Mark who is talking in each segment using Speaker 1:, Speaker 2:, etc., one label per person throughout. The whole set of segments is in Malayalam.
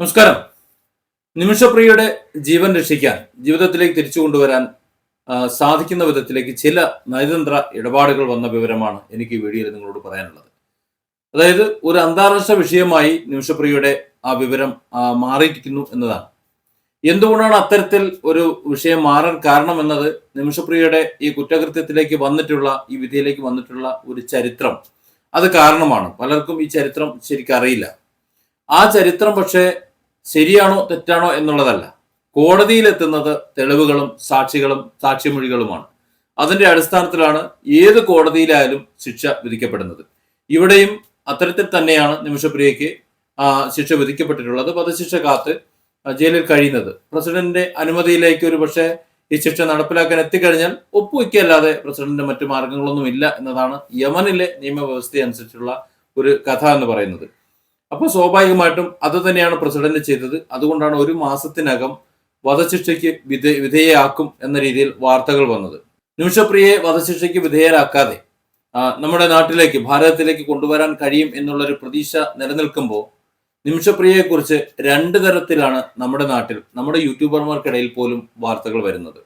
Speaker 1: നമസ്കാരം. നിമിഷപ്രിയയുടെ ജീവൻ രക്ഷിക്കാൻ ജീവിതത്തിലേക്ക് തിരിച്ചു കൊണ്ടുവരാൻ സാധിക്കുന്ന വിധത്തിലേക്ക് ചില നയതന്ത്ര ഇടപാടുകൾ വന്ന വിവരമാണ് എനിക്ക് ഈ വീഡിയോയിൽ നിങ്ങളോട് പറയാനുള്ളത്. അതായത് ഒരു അന്താരാഷ്ട്ര വിഷയമായി നിമിഷപ്രിയയുടെ ആ വിവരം മാറിയിരിക്കുന്നു എന്നതാണ്. എന്തുകൊണ്ടാണ് അത്തരത്തിൽ ഒരു വിഷയം മാറാൻ കാരണം എന്നത് നിമിഷപ്രിയയുടെ ഈ കുറ്റകൃത്യത്തിലേക്ക് വന്നിട്ടുള്ള ഈ വിധിയിലേക്ക് വന്നിട്ടുള്ള ഒരു ചരിത്രം. അത് കാരണമാണ്. പലർക്കും ഈ ചരിത്രം ശരിക്കും അറിയില്ല ആ ചരിത്രം പക്ഷേ ശരിയാണോ തെറ്റാണോ എന്നുള്ളതല്ല. കോടതിയിലെത്തുന്നത് തെളിവുകളും സാക്ഷികളും സാക്ഷിമൊഴികളുമാണ്. അതിന്റെ അടിസ്ഥാനത്തിലാണ് ഏത് കോടതിയിലായാലും ശിക്ഷ വിധിക്കപ്പെടുന്നത്. ഇവിടെയും അത്തരത്തിൽ തന്നെയാണ് നിമിഷപ്രിയയ്ക്ക് ശിക്ഷ വിധിക്കപ്പെട്ടിട്ടുള്ളത്. വധശിക്ഷ കാത്ത് ജയിലിൽ കഴിയുന്നത്. പ്രസിഡന്റിന്റെ അനുമതിയിലേക്ക് ഒരു പക്ഷേ ഈ ശിക്ഷ നടപ്പിലാക്കാൻ എത്തിക്കഴിഞ്ഞാൽ ഒപ്പുവയ്ക്കല്ലാതെ പ്രസിഡന്റിന്റെ മറ്റു മാർഗങ്ങളൊന്നും ഇല്ല എന്നതാണ് യമനിലെ നിയമവ്യവസ്ഥയനുസരിച്ചുള്ള ഒരു കഥ എന്ന് പറയുന്നത്. അപ്പൊ സ്വാഭാവികമായിട്ടും അത് തന്നെയാണ് പ്രസിഡന്റ് ചെയ്തത്. അതുകൊണ്ടാണ് ഒരു മാസത്തിനകം വധശിക്ഷയ്ക്ക് വിധേ വിധേയയാക്കും എന്ന രീതിയിൽ വാർത്തകൾ വന്നത്. നിമിഷപ്രിയയെ വധശിക്ഷയ്ക്ക് വിധേയരാക്കാതെ നമ്മുടെ നാട്ടിലേക്ക് ഭാരതത്തിലേക്ക് കൊണ്ടുവരാൻ കഴിയും എന്നുള്ളൊരു പ്രതീക്ഷ നിലനിൽക്കുമ്പോൾ നിമിഷപ്രിയയെക്കുറിച്ച് രണ്ട് തരത്തിലാണ് നമ്മുടെ നാട്ടിൽ നമ്മുടെ യൂട്യൂബർമാർക്കിടയിൽ പോലും വാർത്തകൾ വരുന്നത്.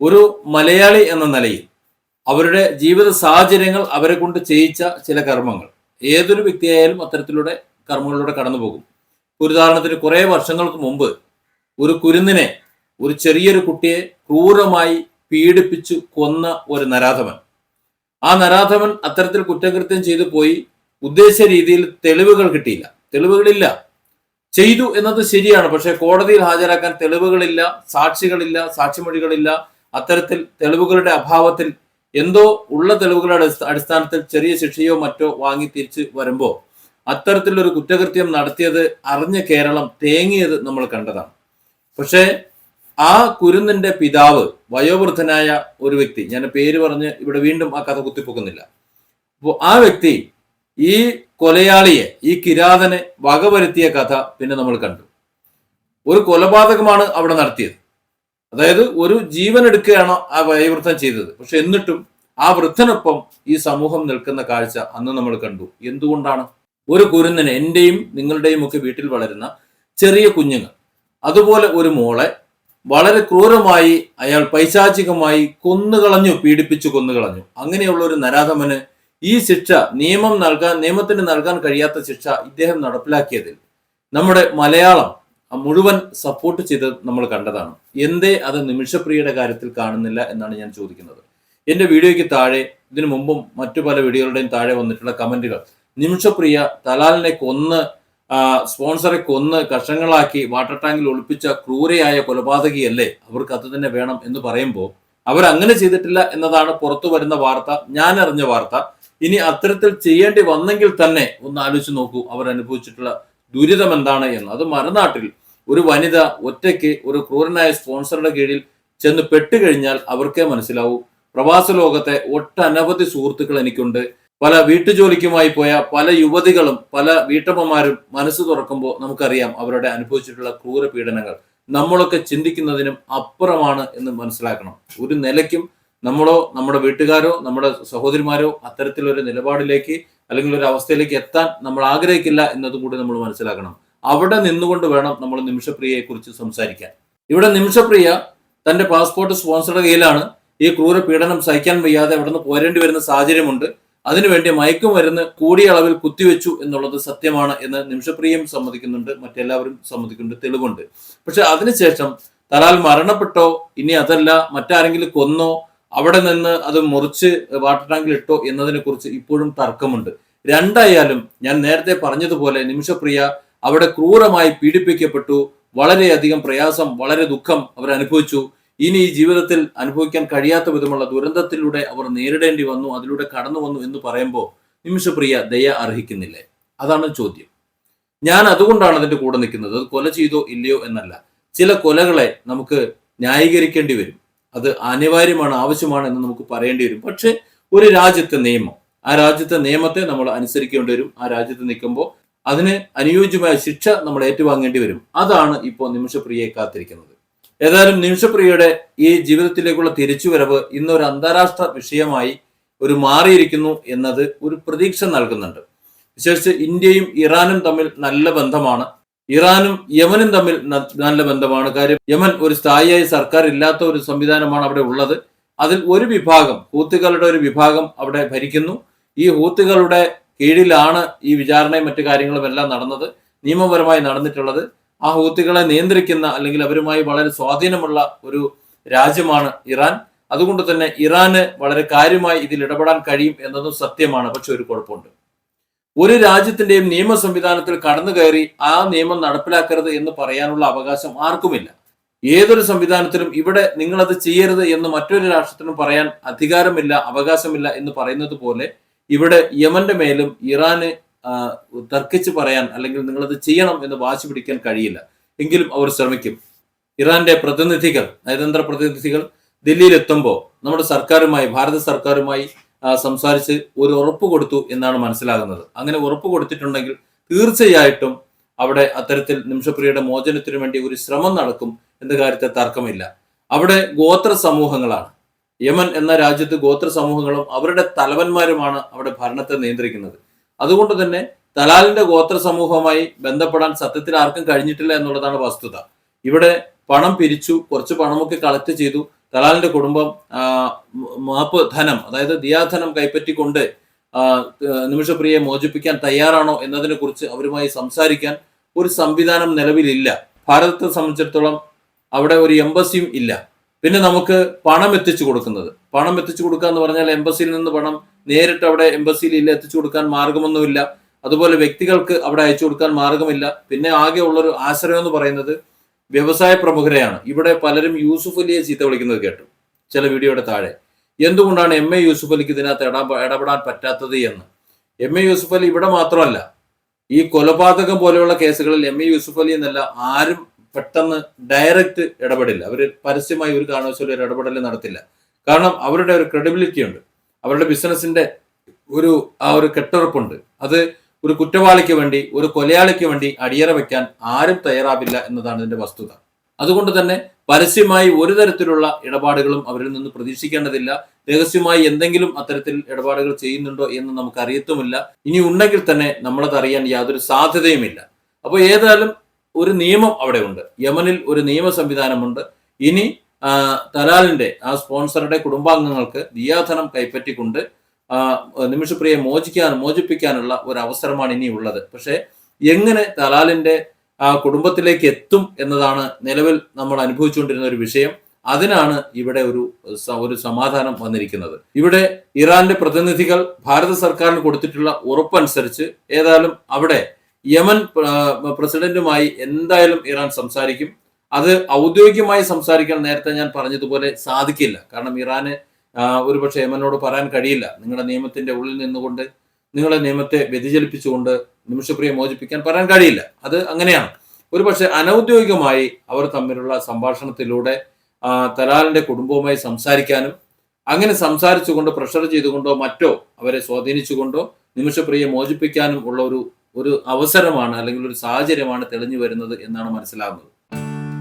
Speaker 1: ഒരു മലയാളി എന്ന നിലയിൽ അവരുടെ ജീവിത സാഹചര്യങ്ങൾ അവരെ കൊണ്ട് ചെയ്യിച്ച ചില കർമ്മങ്ങൾ. ഏതൊരു വ്യക്തിയായാലും അത്തരത്തിലൂടെ കർമ്മങ്ങളിലൂടെ കടന്നു പോകും ഉദാഹരണത്തിന് കുറെ വർഷങ്ങൾക്ക് മുമ്പ് ഒരു കുരുന്നിനെ ഒരു ചെറിയൊരു കുട്ടിയെ ക്രൂരമായി പീഡിപ്പിച്ചു കൊന്ന ഒരു നരാധമൻ. ആ നരാധമൻ അത്തരത്തിൽ കുറ്റകൃത്യം ചെയ്തു പോയി. ഉദ്ദേശിച്ച രീതിയിൽ തെളിവുകൾ കിട്ടിയില്ല. തെളിവുകളില്ല. ചെയ്തു എന്നത് ശരിയാണ്. പക്ഷേ കോടതിയിൽ ഹാജരാക്കാൻ തെളിവുകളില്ല സാക്ഷികളില്ല സാക്ഷിമൊഴികളില്ല. അത്തരത്തിൽ തെളിവുകളുടെ അഭാവത്തിൽ എന്തോ ഉള്ള തെളിവുകളുടെ അടിസ്ഥാനത്തിൽ ചെറിയ ശിക്ഷയോ മറ്റോ വാങ്ങി തിരിച്ച് വരുമ്പോൾ അത്തരത്തിലൊരു കുറ്റകൃത്യം നടത്തിയത് അറിഞ്ഞ കേരളം തേങ്ങിയത് നമ്മൾ കണ്ടതാണ്. പക്ഷേ ആ കുരുന്നിന്റെ പിതാവ് വയോവൃദ്ധനായ ഒരു വ്യക്തി ഞാൻ പേര് പറഞ്ഞ് ഇവിടെ വീണ്ടും ആ കഥ കുത്തിപ്പൊക്കുന്നില്ല. അപ്പോൾ ആ വ്യക്തി ഈ കൊലയാളിയെ ഈ കിരാതനെ വകവരുത്തിയ കഥ പിന്നെ നമ്മൾ കണ്ടു. ഒരു കൊലപാതകമാണ് അവിടെ നടത്തിയത്. അതായത് ഒരു ജീവൻ എടുക്കുകയാണ് ആ വയോവൃദ്ധൻ ചെയ്തത്. പക്ഷെ എന്നിട്ടും ആ വൃദ്ധനൊപ്പം ഈ സമൂഹം നിൽക്കുന്ന കാഴ്ച അന്ന് നമ്മൾ കണ്ടു. എന്തുകൊണ്ടാണ്? ഒരു കുരുന്നിന് എന്റെയും നിങ്ങളുടെയും ഒക്കെ വീട്ടിൽ വളരുന്ന ചെറിയ കുഞ്ഞുങ്ങൾ. അതുപോലെ ഒരു മോളെ വളരെ ക്രൂരമായി അയാൾ പൈശാചികമായി കൊന്നുകളഞ്ഞു പീഡിപ്പിച്ചു കൊന്നുകളഞ്ഞു. അങ്ങനെയുള്ള ഒരു നരാധമന് ഈ ശിക്ഷ നിയമം നൽകാൻ നിയമത്തിന് നൽകാൻ കഴിയാത്ത ശിക്ഷ ഇദ്ദേഹം നടപ്പിലാക്കിയതിൽ നമ്മുടെ മലയാളം മുഴുവൻ സപ്പോർട്ട് ചെയ്ത് നമ്മൾ കണ്ടതാണ്. എന്തേ അത് നിമിഷപ്രിയയുടെ കാര്യത്തിൽ കാണുന്നില്ല എന്നാണ് ഞാൻ ചോദിക്കുന്നത്. എന്റെ വീഡിയോയ്ക്ക് താഴെ ഇതിനു മുമ്പും മറ്റു പല വീഡിയോകളുടെയും താഴെ വന്നിട്ടുള്ള കമന്റുകൾ നിമിഷപ്രിയ തലാലിനെ കൊന്ന് സ്പോൺസറെ കൊന്ന് കഷങ്ങളാക്കി വാട്ടർ ടാങ്കിൽ ഒളിപ്പിച്ച ക്രൂരയായ കൊലപാതകിയല്ലേ? അവർക്ക് അത് തന്നെ വേണം എന്ന് പറയുമ്പോൾ അവർ അങ്ങനെ ചെയ്തിട്ടില്ല എന്നതാണ് പുറത്തു വരുന്ന വാർത്ത ഞാൻ അറിഞ്ഞ വാർത്ത. ഇനി അത്തരത്തിൽ ചെയ്യേണ്ടി വന്നെങ്കിൽ തന്നെ ഒന്ന് ആലോചിച്ച് നോക്കൂ അവർ അനുഭവിച്ചിട്ടുള്ള ദുരിതം എന്താണ് എന്ന്. അത് മറുനാട്ടിൽ ഒരു വനിത ഒറ്റയ്ക്ക് ഒരു ക്രൂരനായ സ്പോൺസറുടെ കീഴിൽ ചെന്ന് പെട്ടുകഴിഞ്ഞാൽ അവർക്കേ മനസ്സിലാവൂ. പ്രവാസ ലോകത്തെ ഒട്ടനവധി സുഹൃത്തുക്കൾ എനിക്കുണ്ട്. പല വീട്ടുജോലിക്കുമായി പോയ പല യുവതികളും പല വീട്ടമ്മമാരും മനസ്സ് തുറക്കുമ്പോൾ നമുക്കറിയാം അവരുടെ അനുഭവിച്ചിട്ടുള്ള ക്രൂര പീഡനങ്ങൾ നമ്മളൊക്കെ ചിന്തിക്കുന്നതിനും അപ്പുറമാണ് എന്ന് മനസ്സിലാക്കണം. ഒരു നിലയ്ക്കും നമ്മളോ നമ്മുടെ വീട്ടുകാരോ നമ്മുടെ സഹോദരിമാരോ അത്തരത്തിലൊരു നിലപാടിലേക്ക് അല്ലെങ്കിൽ ഒരു അവസ്ഥയിലേക്ക് എത്താൻ നമ്മൾ ആഗ്രഹിക്കില്ല എന്നതും കൂടി നമ്മൾ മനസ്സിലാക്കണം. അവിടെ നിന്നുകൊണ്ട് വേണം നമ്മൾ നിമിഷപ്രിയയെ കുറിച്ച് സംസാരിക്കാൻ. ഇവിടെ നിമിഷപ്രിയ തന്റെ പാസ്പോർട്ട് സ്പോൺസറുടെ കയ്യിലാണ്. ഈ ക്രൂര പീഡനം സഹിക്കാൻ വയ്യാതെ അവിടെ നിന്ന് പോരേണ്ടി വരുന്ന സാഹചര്യമുണ്ട്. അതിനുവേണ്ടി മയക്കുമരുന്ന് കൂടിയ അളവിൽ കുത്തിവെച്ചു എന്നുള്ളത് സത്യമാണ് എന്ന് നിമിഷപ്രിയം സമ്മതിക്കുന്നുണ്ട്. മറ്റെല്ലാവരും സമ്മതിക്കുന്നുണ്ട് തെളിവുണ്ട്. പക്ഷെ അതിനുശേഷം തലാൽ മരണപ്പെട്ടോ ഇനി അതല്ല മറ്റാരെങ്കിലും കൊന്നോ അവിടെ നിന്ന് അത് മുറിച്ച് വാട്ടർ ടാങ്കിൽ ഇട്ടോ എന്നതിനെ കുറിച്ച് ഇപ്പോഴും തർക്കമുണ്ട്. രണ്ടായാലും ഞാൻ നേരത്തെ പറഞ്ഞതുപോലെ നിമിഷപ്രിയ അവിടെ ക്രൂരമായി പീഡിപ്പിക്കപ്പെട്ടു. വളരെയധികം പ്രയാസം വളരെ ദുഃഖം അവർ അനുഭവിച്ചു ഇനി ഈ ജീവിതത്തിൽ അനുഭവിക്കാൻ കഴിയാത്ത വിധമുള്ള ദുരന്തത്തിലൂടെ അവർ നേരിടേണ്ടി വന്നു അതിലൂടെ കടന്നു വന്നു എന്ന് പറയുമ്പോൾ നിമിഷപ്രിയ ദയ അർഹിക്കുന്നില്ലേ? അതാണ് ചോദ്യം. ഞാൻ അതുകൊണ്ടാണ് അതിന്റെ കൂടെ നിൽക്കുന്നത്. അത് കൊല ചെയ്തോ ഇല്ലയോ എന്നല്ല. ചില കൊലകളെ നമുക്ക് ന്യായീകരിക്കേണ്ടി വരും. അത് അനിവാര്യമാണ് ആവശ്യമാണ് എന്ന് നമുക്ക് പറയേണ്ടി വരും. പക്ഷെ ഒരു രാജ്യത്തെ നിയമം ആ രാജ്യത്തെ നിയമത്തെ നമ്മൾ അനുസരിക്കേണ്ടി വരും. ആ രാജ്യത്ത് നിൽക്കുമ്പോൾ അതിന് അനുയോജ്യമായ ശിക്ഷ നമ്മൾ ഏറ്റുവാങ്ങേണ്ടി വരും. അതാണ് ഇപ്പോൾ നിമിഷപ്രിയയെ കാത്തിരിക്കുന്നത്. ഏതായാലും നിമിഷപ്രിയയുടെ ഈ ജീവിതത്തിലേക്കുള്ള തിരിച്ചുവരവ് ഇന്ന് ഒരു അന്താരാഷ്ട്ര വിഷയമായി ഒരു മാറിയിരിക്കുന്നു എന്നത് ഒരു പ്രതീക്ഷ നൽകുന്നുണ്ട്. വിശേഷിച്ച് ഇന്ത്യയും ഇറാനും തമ്മിൽ നല്ല ബന്ധമാണ്. ഇറാനും യമനും തമ്മിൽ നല്ല ബന്ധമാണ്. കാര്യം യമൻ ഒരു സ്ഥായിയായ സർക്കാർ ഇല്ലാത്ത ഒരു സംവിധാനമാണ് അവിടെ ഉള്ളത്. അതിൽ ഒരു വിഭാഗം ഹൂത്തുകളുടെ ഒരു വിഭാഗം അവിടെ ഭരിക്കുന്നു. ഈ ഹൂത്തുകളുടെ കീഴിലാണ് ഈ വിചാരണയും മറ്റു കാര്യങ്ങളും എല്ലാം നടന്നത്. നിയമപരമായി നടന്നിട്ടുള്ളത്. ആ ഹൂത്തികളെ നിയന്ത്രിക്കുന്ന അല്ലെങ്കിൽ അവരുമായി വളരെ സ്വാധീനമുള്ള ഒരു രാജ്യമാണ് ഇറാൻ. അതുകൊണ്ട് തന്നെ ഇറാന് വളരെ കാര്യമായി ഇതിൽ ഇടപെടാൻ കഴിയും എന്നതും സത്യമാണ്. പക്ഷെ ഒരു കുഴപ്പമുണ്ട്. ഒരു രാജ്യത്തിന്റെയും നിയമ സംവിധാനത്തിൽ കടന്നു കയറി ആ നിയമം നടപ്പിലാക്കരുത് എന്ന് പറയാനുള്ള അവകാശം ആർക്കുമില്ല. ഏതൊരു സംവിധാനത്തിലും ഇവിടെ നിങ്ങൾ അത് ചെയ്യരുത് എന്ന് മറ്റൊരു രാഷ്ട്രത്തിനും പറയാൻ അധികാരമില്ല അവകാശമില്ല എന്ന് പറയുന്നത് പോലെ ഇവിടെ യമന്റെ മേലും ഇറാന് തർക്കിച്ച് പറയാൻ അല്ലെങ്കിൽ നിങ്ങളത് ചെയ്യണം എന്ന് വാശി പിടിക്കാൻ കഴിയില്ല. എങ്കിലും അവർ ശ്രമിക്കും. ഇറാന്റെ പ്രതിനിധികൾ നയതന്ത്ര പ്രതിനിധികൾ ദില്ലിയിൽ എത്തുമ്പോൾ നമ്മുടെ സർക്കാരുമായി ഭാരത സർക്കാരുമായി സംസാരിച്ച് ഒരു ഉറപ്പ് കൊടുത്തു എന്നാണ് മനസ്സിലാകുന്നത്. അങ്ങനെ ഉറപ്പ് കൊടുത്തിട്ടുണ്ടെങ്കിൽ തീർച്ചയായിട്ടും അവിടെ അത്തരത്തിൽ നിമിഷപ്രിയയുടെ മോചനത്തിനു വേണ്ടി ഒരു ശ്രമം നടക്കും എന്ന കാര്യത്തെ തർക്കമില്ല. അവിടെ ഗോത്ര സമൂഹങ്ങളാണ്. യമൻ എന്ന രാജ്യത്ത് ഗോത്ര സമൂഹങ്ങളും അവരുടെ തലവന്മാരുമാണ് അവിടെ ഭരണത്തെ നിയന്ത്രിക്കുന്നത്. അതുകൊണ്ട് തന്നെ ദലാലിന്റെ ഗോത്ര സമൂഹവുമായി ബന്ധപ്പെടാൻ സത്യത്തിൽ ആർക്കും കഴിഞ്ഞിട്ടില്ല എന്നുള്ളതാണ് വസ്തുത. ഇവിടെ പണം പിരിച്ചു കുറച്ച് പണമൊക്കെ കളക്ട് ചെയ്തു. ദലാലിന്റെ കുടുംബം മാപ്പ് ധനം അതായത് ദിയാധനം കൈപ്പറ്റിക്കൊണ്ട് നിമിഷപ്രിയെ മോചിപ്പിക്കാൻ തയ്യാറാണോ എന്നതിനെ കുറിച്ച് അവരുമായി സംസാരിക്കാൻ ഒരു സംവിധാനം നിലവിലില്ല. ഭാരതത്തെ സംബന്ധിച്ചിടത്തോളം അവിടെ ഒരു എംബസിയും ഇല്ല. പിന്നെ നമുക്ക് പണം എത്തിച്ചു കൊടുക്കുന്നത്. പണം എത്തിച്ചു കൊടുക്കുക എന്ന് പറഞ്ഞാൽ എംബസിയിൽ നിന്ന് പണം നേരിട്ട് അവിടെ എംബസിയിൽ എത്തിച്ചു കൊടുക്കാൻ മാർഗമൊന്നുമില്ല. അതുപോലെ വ്യക്തികൾക്ക് അവിടെ അയച്ചു കൊടുക്കാൻ മാർഗമില്ല. പിന്നെ ആകെ ഉള്ളൊരു ആശ്രയം എന്ന് പറയുന്നത് വ്യവസായ പ്രമുഖരെയാണ്. ഇവിടെ പലരും യൂസുഫ് അലിയെ ചീത്ത വിളിക്കുന്നത് കേട്ടു. ചില വീഡിയോയുടെ താഴെ. എന്തുകൊണ്ടാണ് എം എ യൂസുഫ് അലിക്ക് ഇതിനകത്ത് ഇട ഇടപെടാൻ പറ്റാത്തത് എന്ന്? എം എ യൂസുഫ് അലി ഇവിടെ മാത്രമല്ല. ഈ കൊലപാതകം പോലെയുള്ള കേസുകളിൽ എം എ യൂസുഫ് അലി എന്നല്ല ആരും പെട്ടെന്ന് ഡയറക്റ്റ് ഇടപെടില്ല. അവർ പരസ്യമായി ഒരു കാരണവശാലും ഒരു ഇടപെടൽ നടത്തില്ല. കാരണം അവരുടെ ഒരു ക്രെഡിബിലിറ്റി ഉണ്ട്. അവരുടെ ബിസിനസിന്റെ ഒരു ആ ഒരു കെട്ടുറപ്പുണ്ട്. അത് ഒരു കുറ്റവാളിക്ക് വേണ്ടി ഒരു കൊലയാളിക്ക് വേണ്ടി അടിയറ വെക്കാൻ ആരും തയ്യാറാവില്ല എന്നതാണ് ഇതിന്റെ വസ്തുത. അതുകൊണ്ട് തന്നെ പരസ്യമായി ഒരു തരത്തിലുള്ള ഇടപാടുകളും അവരിൽ നിന്ന് പ്രതീക്ഷിക്കേണ്ടതില്ല. രഹസ്യമായി എന്തെങ്കിലും അത്തരത്തിൽ ഇടപാടുകൾ ചെയ്യുന്നുണ്ടോ എന്ന് നമുക്ക് അറിയത്തുമില്ല. ഇനി ഉണ്ടെങ്കിൽ തന്നെ നമ്മളത് അറിയാൻ യാതൊരു സാധ്യതയുമില്ല. അപ്പോൾ ഏതായാലും ഒരു നിയമം അവിടെ ഉണ്ട് യമനിൽ ഒരു നിയമ സംവിധാനമുണ്ട് ഇനി തലാലിന്റെ ആ സ്പോൺസറുടെ കുടുംബാംഗങ്ങൾക്ക് ദിയാധനം കൈപ്പറ്റിക്കൊണ്ട് നിമിഷപ്രിയെ മോചിക്കാൻ മോചിപ്പിക്കാനുള്ള ഒരു അവസരമാണ് ഇനി ഉള്ളത്. പക്ഷേ എങ്ങനെ തലാലിന്റെ ആ കുടുംബത്തിലേക്ക് എത്തും എന്നതാണ് നിലവിൽ നമ്മൾ അനുഭവിച്ചുകൊണ്ടിരുന്ന ഒരു വിഷയം. അതിനാണ് ഇവിടെ ഒരു ഒരു സമാധാനം വന്നിരിക്കുന്നത്. ഇവിടെ ഇറാന്റെ പ്രതിനിധികൾ ഭാരത സർക്കാരിന് കൊടുത്തിട്ടുള്ള ഉറപ്പനുസരിച്ച് ഏതായാലും അവിടെ യമൻ പ്രസിഡന്റുമായി എന്തായാലും ഇറാൻ സംസാരിക്കും. അത് ഔദ്യോഗികമായി സംസാരിക്കാൻ നേരത്തെ ഞാൻ പറഞ്ഞതുപോലെ സാധിക്കില്ല. കാരണം ഇറാന് ഒരുപക്ഷെ യമനോട് പറയാൻ കഴിയില്ല. നിങ്ങളുടെ നിയമത്തിന്റെ ഉള്ളിൽ നിന്നുകൊണ്ട് നിങ്ങളുടെ നിയമത്തെ വ്യതിചലിപ്പിച്ചുകൊണ്ട് നിമിഷപ്രിയ മോചിപ്പിക്കാൻ പറയാൻ കഴിയില്ല. അത് അങ്ങനെയാണ്. ഒരുപക്ഷെ അനൗദ്യോഗികമായി അവർ തമ്മിലുള്ള സംഭാഷണത്തിലൂടെ തലാലിന്റെ കുടുംബവുമായി സംസാരിക്കാനും അങ്ങനെ സംസാരിച്ചുകൊണ്ട് പ്രഷർ ചെയ്തുകൊണ്ടോ മറ്റോ അവരെ സ്വാധീനിച്ചുകൊണ്ടോ നിമിഷപ്രിയെ മോചിപ്പിക്കാനും ഉള്ള ഒരു ഒരു അവസരമാണ് അല്ലെങ്കിൽ ഒരു സാഹചര്യമാണ് തെളിഞ്ഞു വരുന്നത് എന്നാണ് മനസ്സിലാകുന്നത്.